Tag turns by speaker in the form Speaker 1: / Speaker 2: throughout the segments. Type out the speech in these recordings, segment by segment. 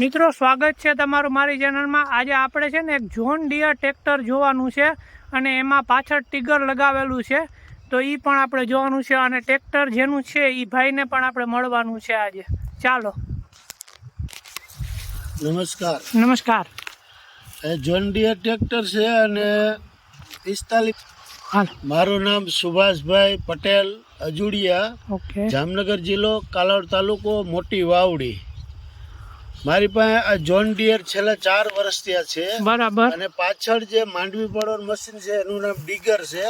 Speaker 1: મિત્રો સ્વાગત છે તમારું મારી ચેનલમાં. આજે આપણે છે ને એક જોન ડિયર ટ્રેક્ટર જોવાનું છે અને એમાં પાછળ ટીગર લગાવેલું છે. તો એ પણ આપણે જોવાનું છે અને ટ્રેક્ટર જેનું છે એ ભાઈને પણ આપણે મળવાનું છે આજે. ચાલો.
Speaker 2: નમસ્કાર.
Speaker 1: નમસ્કાર.
Speaker 2: એ જોન ડિયર ટ્રેક્ટર છે અને પિસ્તાલીસ મારું નામ સુભાષભાઈ પટેલ અજુડિયા.
Speaker 1: ઓકે.
Speaker 2: જામનગર જિલ્લો કાલોડ તાલુકો મોટી વાવડી. મારી પાસે આ જોન ડિયર છેલ્લા ચાર વર્ષ આ છે.
Speaker 1: બરાબર.
Speaker 2: અને પાછળ જે માંડવી પડવાનું મશીન છે એનું નામ ડીગર છે.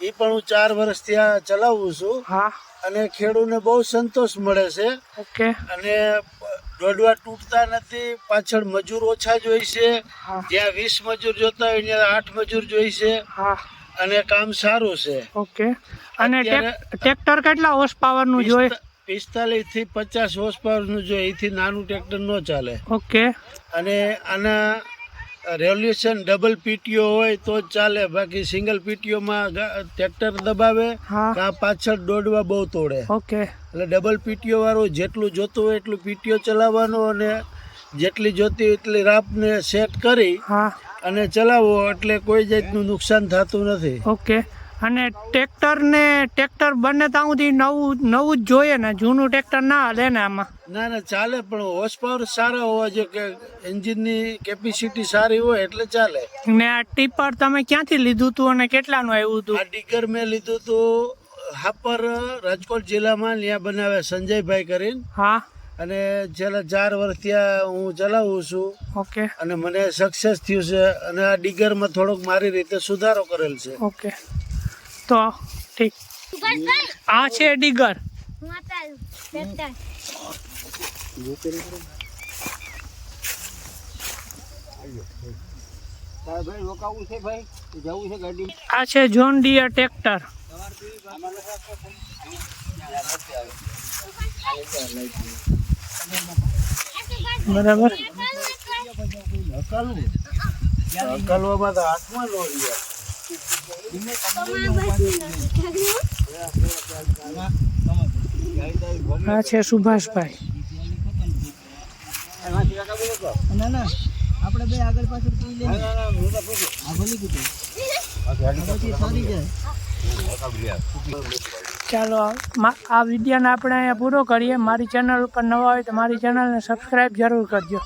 Speaker 2: એ પણ હું ચાર વર્ષ ત્યાં ચલાવું છું.
Speaker 1: હા.
Speaker 2: અને ખેડૂતને બહુ સંતોષ મળે છે.
Speaker 1: ઓકે.
Speaker 2: અને દોડવા તૂટતા નથી પાછળ મજૂર ઓછા જોઈ છે. જ્યાં વીસ મજૂર જોતા હોય ત્યાં આઠ મજૂર જોઈ છે.
Speaker 1: હા.
Speaker 2: અને કામ સારું છે.
Speaker 1: ઓકે. અને ટ્રેક્ટર કેટલા હોર્સ પાવરનું જોઈએ?
Speaker 2: પિસ્તાલીસથી પચાસ હોર્સ પાવરનું જોઈએ એથી નાનું ટ્રેક્ટર ન ચાલે.
Speaker 1: ઓકે.
Speaker 2: અને આના રેવલ્યુશન ડબલ પીટીઓ હોય તો જ ચાલે. બાકી સિંગલ પીટીઓમાં ટ્રેક્ટર દબાવે કા પાછળ દોડવા બહુ તોડે.
Speaker 1: ઓકે.
Speaker 2: એટલે ડબલ પીટીઓ વાળું જેટલું જોતું હોય એટલું પીટીઓ ચલાવવાનું અને જેટલી જોતી હોય એટલી રાપને સેટ કરી અને ચલાવો એટલે કોઈ જાતનું નુકસાન થતું નથી.
Speaker 1: ઓકે. અને ટ્રેક્ટર ને ટ્રેક્ટર બંને ત્યાં સુધી નવું નવું જ જોઈએ ને. જૂનું ટ્રેક્ટર ના હાલે ને આમાં.
Speaker 2: ના ના ચાલે પણ હોર્સ પાવર સારા હોવા જોઈએ કે એન્જિનની કેપેસિટી સારી હોય એટલે ચાલે.
Speaker 1: ને આ ટીપર તમે ક્યાંથી લીધું હતું અને કેટલાનું આવ્યું હતું?
Speaker 2: આ ડીગર મેં લીધું હતું હાપર રાજકોટ જિલ્લામાં ત્યાં બનાવે સંજયભાઈ કરીને.
Speaker 1: હા.
Speaker 2: અને છેલ્લા ચાર વર્ષ ત્યાં હું ચલાવું છું.
Speaker 1: ઓકે.
Speaker 2: અને મને સક્સેસ થયું છે. અને આ ડીગરમાં થોડોક મારી રીતે સુધારો કરેલ છે.
Speaker 1: ઓકે. તો ઠીક. આ છે ડીગર. આ છે જોન ડિયર ટ્રેક્ટર બરાબર?
Speaker 2: અકલવામાં તો હાથમાં રહ્યા
Speaker 1: આ છે સુભાષભાઈ.
Speaker 3: આપણે બે આગળ પાછળ
Speaker 1: ચાલો આ વિડીયોને આપણે અહીંયા પૂરો કરીએ. મારી ચેનલ ઉપર નવા હોય તો મારી ચેનલને સબસ્ક્રાઈબ જરૂર કરજો.